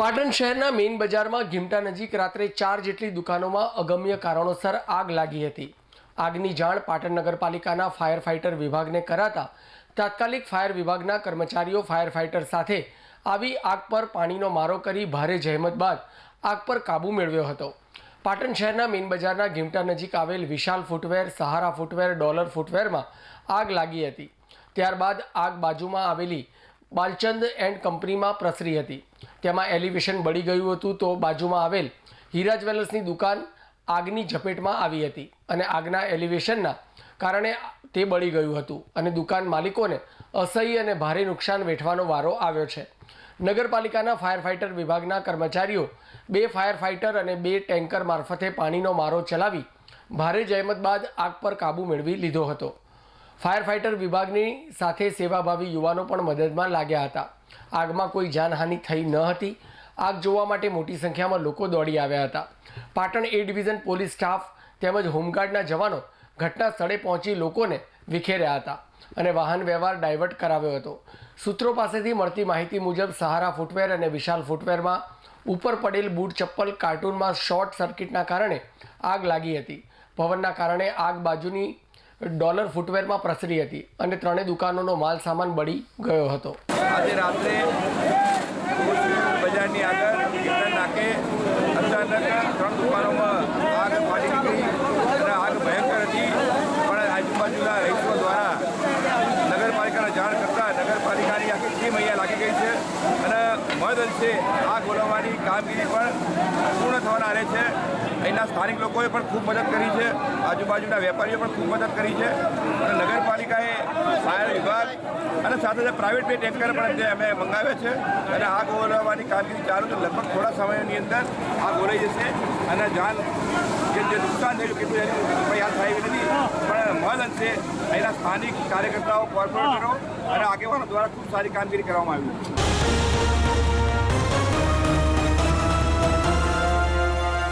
પાટણ શહેરના મેઇન બજારમાં ઘીમટા નજીક રાત્રે ચાર જેટલી દુકાનોમાં અગમ્ય કારણોસર આગ લાગી હતી. આગની જાણ પાટણ નગરપાલિકાના ફાયર ફાઇટર વિભાગને કરાતા તાત્કાલિક ફાયર વિભાગના કર્મચારીઓ ફાયર ફાઇટર સાથે આવી આગ પર પાણીનો મારો કરી ભારે જહેમત બાદ આગ પર કાબૂ મેળવ્યો હતો. પાટણ શહેરના મેઇન બજારના ઘીમટા નજીક આવેલ Vishal footwear, Sahara footwear, Dollar ફૂટવેરમાં આગ લાગી હતી. ત્યારબાદ આગ બાજુમાં આવેલી બાલચંદ એન્ડ કંપનીમાં પ્રસરી હતી. તેમાં એલિવેશન બળી ગયું હતું તો બાજુમાં આવેલ હીરા જ્વેલર્સની દુકાન આગની ઝપેટમાં આવી હતી અને આગના એલિવેશનના કારણે તે બળી ગયું હતું અને દુકાન માલિકોને અસહ્ય અને ભારે નુકસાન વેઠવાનો વારો આવ્યો છે. નગરપાલિકાના ફાયર ફાઇટર વિભાગના કર્મચારીઓ બે ફાયર ફાઇટર અને બે ટેન્કર મારફતે પાણીનો મારો ચલાવી ભારે જહેમત બાદ આગ પર કાબૂ મેળવી લીધો હતો. ફાયર ફાઇટર વિભાગની સાથે સેવાભાવી યુવાનો પણ મદદમાં લાગ્યા હતા. આગમાં કોઈ જાનહાનિ થઈ ન હતી. આગ જોવા માટે મોટી સંખ્યામાં લોકો દોડી આવ્યા હતા. Patan A division police staff તેમજ હોમગાર્ડના જવાનો ઘટના સ્થળે પહોંચી લોકોને વિખેર્યા હતા અને વાહન વ્યવહાર ડાયવર્ટ કરાવ્યો હતો. સૂત્રો પાસેથી મળતી માહિતી મુજબ સહારા ફૂટવેર અને વિશાલ ફૂટવેરમાં ઉપર પડેલ બૂટ ચપ્પલ કાર્ટૂનમાં શોર્ટ સર્કિટના કારણે આગ લાગી હતી. પવનના કારણે આગ બાજુની ડોલર ફૂટવેરમાં પ્રસરી હતી અને ત્રણેય દુકાનોનો માલ સામાન બળી ગયો હતો. આજે રાત્રે બજારની આગળ નાકે અચાનક ત્રણ દુકાનોમાં આગ ફાટી નીકળી અને આગ ભયંકર હતી. પણ આજુબાજુના રહીશો દ્વારા નગરપાલિકાને જાણ કરતાં નગરપાલિકાની આખી ટીમ અહીંયા લાગી ગઈ છે અને મહદ અંશે આગ ઓલવવાની કામગીરી પણ પૂર્ણ થવાના આરે છે. અહીંના સ્થાનિક લોકોએ પણ ખૂબ મદદ કરી છે. આજુબાજુના વેપારીઓ પણ ખૂબ મદદ કરી છે. અને નગરપાલિકાએ ફાયર વિભાગ અને સાથે સાથે પ્રાઇવેટ બે ટેન્કર પણ જે અમે મંગાવ્યા છે અને આગ ઓલવવાની કામગીરી ચાલુ છે. લગભગ થોડા સમયની અંદર આગ ઓલાઈ જશે. અને જાન જે જે નુકસાન થયું કેટલું એની યાદ થાય એવી નથી. પણ મહદ અંશે અહીંના સ્થાનિક કાર્યકર્તાઓ કોર્પોરેટરો અને આગેવાનો દ્વારા ખૂબ સારી કામગીરી કરવામાં આવી છે.